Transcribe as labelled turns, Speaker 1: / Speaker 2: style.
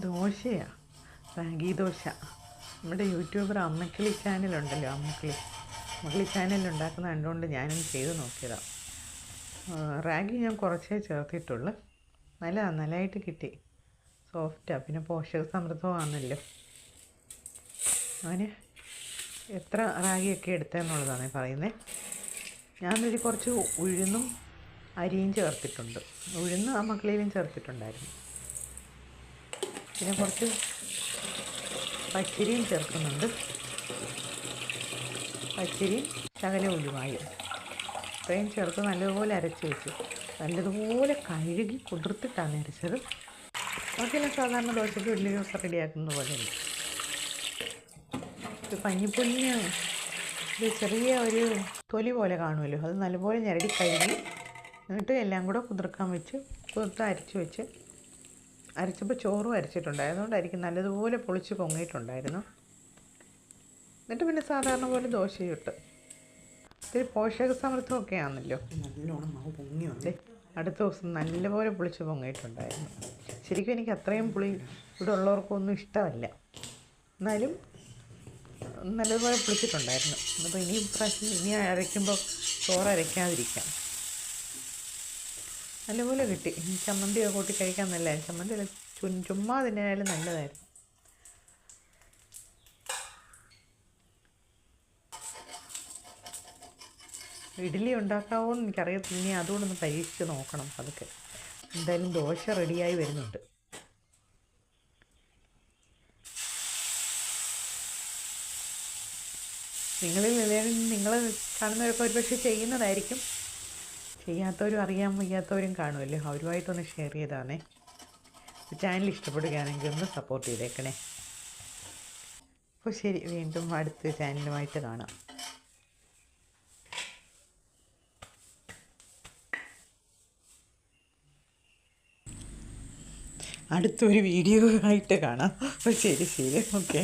Speaker 1: ദോശയാണ് റാഗി ദോശ. നമ്മുടെ യൂട്യൂബർ അമ്മക്കിളി ചാനലുണ്ടല്ലോ അമ്മക്കിളി. അമ്മക്കിളി ചാനലുണ്ടാക്കുന്ന കണ്ടുകൊണ്ട് ഞാനും ചെയ്ത് നോക്കിയതാണ് റാഗി ഞാൻ കുറച്ചേ ചേർത്തിട്ടുള്ളൂ. നല്ല നല്ലതായിട്ട് കിട്ടി. സോഫ്റ്റാണ് പിന്നെ പോഷക സമൃദ്ധമാണല്ലോ അവന് എത്ര റാഗിയൊക്കെ എടുത്തതെന്നുള്ളതാണ് പറയുന്നത് ഞാനൊരു കുറച്ച് ഉഴുന്നും അരിയും ചേർത്തിട്ടുണ്ട്. ഉഴുന്ന് ആ മക്കളിലും ചേർത്തിട്ടുണ്ടായിരുന്നു. പിന്നെ കുറച്ച് പച്ചരിയും ചേർക്കുന്നുണ്ട്. പച്ചരിയും ശകല ഉലുവായും. ഇത്രയും ചേർത്ത് നല്ലതുപോലെ അരച്ച് വെച്ചു. നല്ലതുപോലെ കഴുകി കുതിർത്തിട്ടാണ് അരച്ചത്. ബാക്കിയെല്ലാം സാധാരണ ദോശയ്ക്ക് ഇഡ്ഡലിയൊക്കെ റെഡിയാക്കുന്ന പോലെ ഉണ്ട് ഇത് പഞ്ഞിപ്പൊന്നിന് ഒരു ചെറിയ ഒരു തൊലി പോലെ കാണുമല്ലോ. അത് നല്ലപോലെ ഞരടി കഴുകി എന്നിട്ട് എല്ലാം കൂടെ കുതിർക്കാൻ വെച്ച് കുതിർത്ത് അരച്ച് വെച്ച് അരച്ചപ്പോൾ ചോറും അരച്ചിട്ടുണ്ടായിരുന്നു അതുകൊണ്ടായിരിക്കും നല്ലതുപോലെ പൊളിച്ച് പൊങ്ങിയിട്ടുണ്ടായിരുന്നു. എന്നിട്ട് പിന്നെ സാധാരണ പോലെ ദോശയിട്ട് ഇത്തിരി പോഷക സമൃദ്ധമൊക്കെ ആണല്ലോ.
Speaker 2: നല്ലോണം മാവ് പൊങ്ങി വന്നേ.
Speaker 1: അടുത്ത ദിവസം നല്ലപോലെ പുളിച്ച് പൊങ്ങിയിട്ടുണ്ടായിരുന്നു. ശരിക്കും എനിക്ക് അത്രയും പുളി ഇവിടെ ഉള്ളവർക്കൊന്നും ഇഷ്ടമല്ല. എന്നാലും നല്ലതുപോലെ പുളിച്ചിട്ടുണ്ടായിരുന്നു. അപ്പോൾ ഇനി പ്രാവശ്യം ഇനി അരയ്ക്കുമ്പോൾ ചോറ് അരയ്ക്കാതിരിക്കാം. നല്ലപോലെ കിട്ടി. ചമ്മന്തി ചമ്മന്തിയൊക്കെ കൂട്ടി കഴിക്കാൻ നല്ലതായിരുന്നു ചമ്മന്തി ചുമ്മാ തന്നെയായാലും നല്ലതായിരുന്നു. ഇഡ്ഡലി ഉണ്ടാക്കാവോ എന്ന് എനിക്കറിയത്തില്ല. ഇനി അതുകൊണ്ടൊന്ന് പരീക്ഷിച്ച് നോക്കണം അതൊക്കെ എന്തായാലും ദോശ റെഡിയായി വരുന്നുണ്ട്. നിങ്ങളിൽ നിലയിൽ നിങ്ങൾ കാണുന്നവരൊക്കെ ഒരുപക്ഷെ ചെയ്യുന്നതായിരിക്കും. ചെയ്യാത്തവരും അറിയാൻ വയ്യാത്തവരും കാണുമല്ലോ. അവരുമായിട്ടൊന്ന് ഷെയർ ചെയ്താണേ ചാനൽ ഇഷ്ടപ്പെടുകയാണെങ്കിൽ ഒന്ന് സപ്പോർട്ട് ചെയ്തേക്കണേ. അപ്പോൾ ശരി വീണ്ടും അടുത്ത ചാനലുമായിട്ട് കാണാം. അടുത്തൊരു വീഡിയോ ആയിട്ട് കാണാം. അപ്പോൾ ശരി ശരി. ഓക്കെ